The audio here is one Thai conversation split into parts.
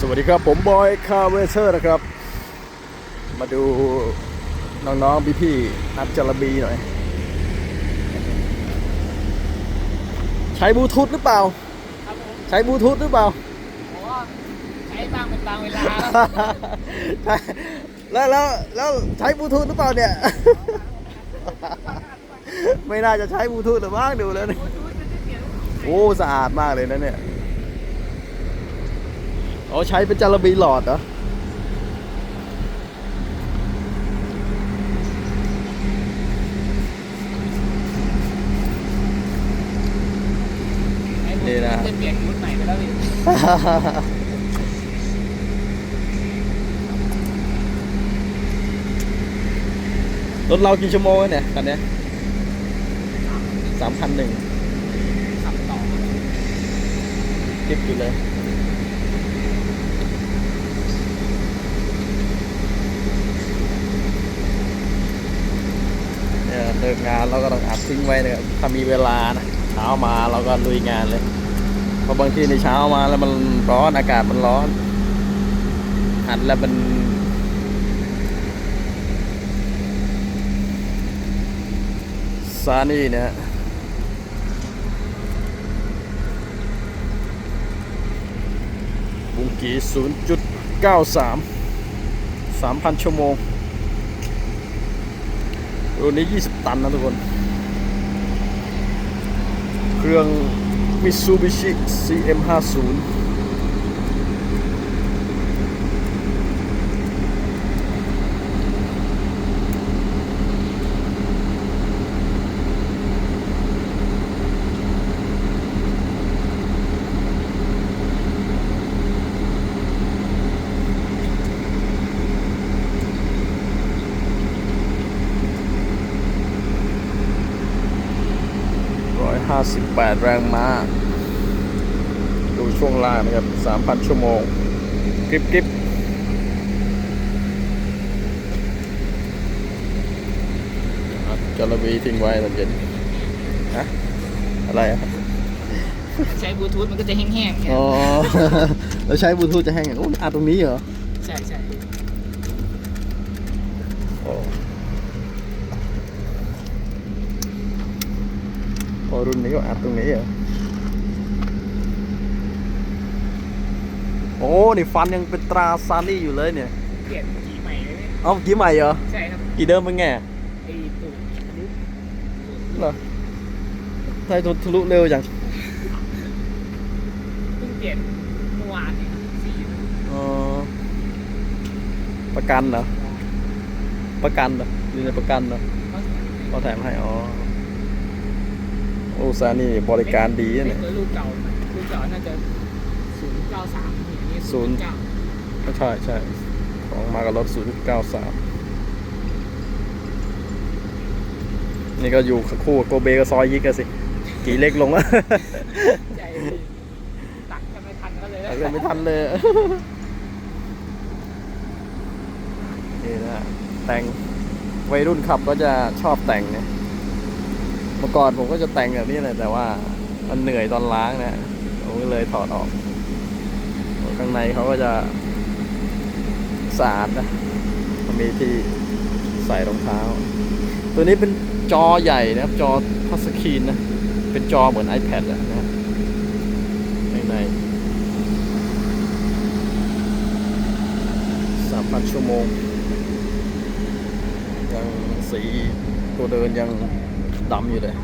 สวัสดีครับผมบอยคาร์เวเซอร์นะครับ มาดูน้องๆพี่ๆนัดจระบีหน่อย ใช้บลูทูธหรือเปล่า ครับผมใช้บลูทูธหรือเปล่าผมว่าใช้บ้างเป็นบางเวลาครับใช่แล้วแล้วแล้วใช้บลูทูธหรือเปล่าเนี่ย ไม่น่าจะใช้บลูทูธหรือบ้างดูแล้วนี่โอ้สะอาดมากเลยนะเนี่ย อ๋อใช้เป็นจาระบีหลอดเหรอนี่นะจะเปลี่ยนรุ่นใหม่ไปแล้วพี่รถเรากี่ชั่วโมงแล้วเนี่ยคันเนี้ยสามพันหนึ่งขับต่อคลิปอยู่เลย เนี่ยเลิ กงานเราก็ต้องอัดทิ้งไว้นะครับถ้ามีเวลานะเช้ามาเราก็ลุยงานเลย เพราะบางทีในเช้ามาแล้วมันร้อนอากาศมันร้อน อัดแล้วมันซานี่เนี่ยฮะบุงกี0.93 3,000 ชั่วโมง รุ่นนี้ 20 ตันนะทุกคน เครื่อง Mitsubishi CM50 158 แรงม้า ดูช่วงล่างนะครับ 3,000 ชั่วโมงกริบกริบอะจระบีทิ้งไว้ตอนเย็นฮะอะไรอะใช้บลูทูธมันก็จะแห้งๆไงอ๋อแล้วใช้บลูทูธจะแห้งอย่างโอ้อัดตรงนี้เหรอ ใช่ใช่โอ้ โอ้รุ่นนี้ก็อัดตรงนี้เหรอโอ้ นี่ฟันยังเป็นตราซานี่อยู่เลยเนี่ย เปลี่ยนกีใหม่เลยเนี่ยเอากี่ใหม่เหรอ ใช่ครับกี่เดิมเป็นไงไอ้ตูดลุกเหรอไทยทะลุเร็วจังเพิ่งเปลี่ยนเมื่อวานเนี่ยครับสีอ๋อประกันเหรอ ประกันเหรออยู่ในประกันเหรอเขาเขาแถมให้ อ๋อ โอ้ซานี่บริการดีนะเป็เนี่ยนรุ่นเก่ารุ่นเก่าน่าจะศูนย์เก้าสามอย่างนี้ศูนย์เก้าใช่ใช่ของมากับรถ093นี่ก็อยู่คู่กับโกเบกับซอยยิกกันสิ กี่เล็กลงแล้วใจพี่ตักกันไม่ทันก็เลยตัดกันไม่ทันเลยนี่นะแต่งวัยรุ่นขับก็จะชอบแต่งเนี่ย เมื่อก่อนผมก็จะแต่งแบบนี้เลยแต่ว่ามันเหนื่อยตอนล้างนะผมก็เลยถอดออก ข้างในเขาก็จะสะอาดนะมีที่ใส่รองเท้า ตัวนี้เป็นจอใหญ่นะครับ จอทัชสกรีนนะ เป็นจอเหมือน iPad อะนะข้างในสามพันชั่วโมง ยังสีตัวเดินยัง ดำอยู่เลย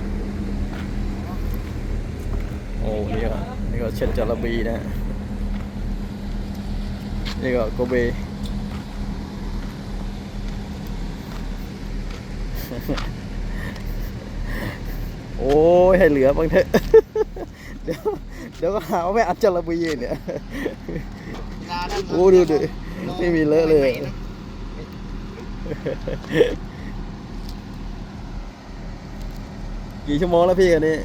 โอ้นี่ก็นี่ก็เช่นจาระบีนะฮะนี่ก็โกเบโอ้ยให้เหลือบ้างเถอะเดี๋ยวเดี๋ยวก็หาว่าไม่อัดจาระบีเนี่ยโอ้ดูดิไม่มีเลอะเลย กี่ชั่วโมงแล้วพี่อันนี้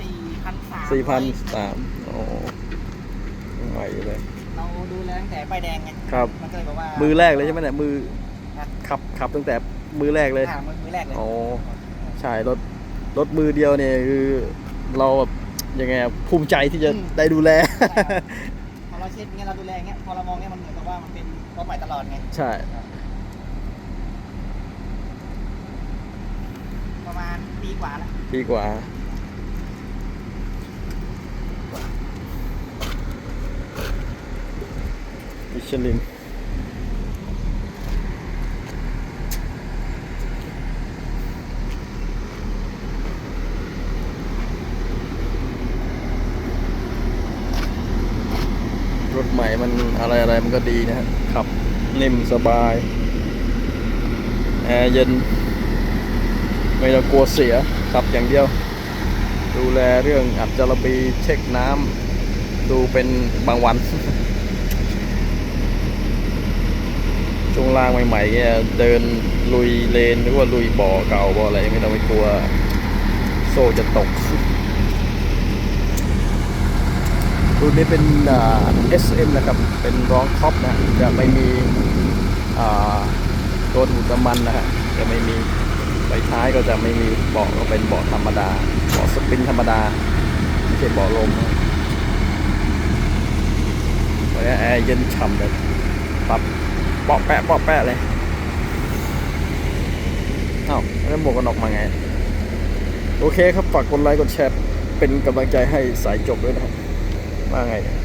สี่พันสามสี่พันสามโอ้ยังไหวอยู่เลย เราดูแลตั้งแต่ใบแดงไงครับ มันก็เลยบอกว่ามืมือแรกเลยใช่ไหมเนี่ยมือขับขับตั้งแต่มือแรกเลย อ่ามือมือแรกเลย โอ้ ใช่รถรถมือเดียวเนี่ยคือเราแบบยังไงอะภูมิใจที่จะได้ดูแลใช่ครับเพราะเราเช็ดเงี้ยเราดูแลเงี้ยพอเรามองเงี้ยมันเหมือนกับว่ามันเป็นรถใหม่ตลอดไงใช่ประมาณ ปีกว่าแล้วดีกว่า มิชลินรถใหม่มันอะไรอะไรมันก็ดีนะฮะขับ นิ่มสบาย แอร์เย็น ไม่ต้องกลัวเสียขับอย่างเดียว ดูแลเรื่องอัดจระบีเช็คน้ำดูเป็นบางวันช่วงล่างใหม่ๆเนี่ยเดินลุยเลนหรือว่าลุยบ่อเก่าบ่ออะไรไม่ต้องไปกลัวโซ่จะตกรุ่นนี้เป็นอ่า SM นะครับ เป็นร้องท็อปนะ จะไม่มีตัวดูดน้ำมันนะฮะ จะไม่มี ไฟท้ายก็จะไม่มีเบาะก็เป็นเบาะธรรมดาเบาะสปริงธรรมดาไม่ใช่เบาะลมนะวันนี้แอร์เย็นฉ่ำเลยปับเปาะแปะเปาะแปะเลยอ้าวแล้วหมวกกันน็อกมาไง โอเคครับฝากกดไลค์กดแชร์เป็นกำลังใจให้สายจบด้วยนะครับว่าไงเนี่ย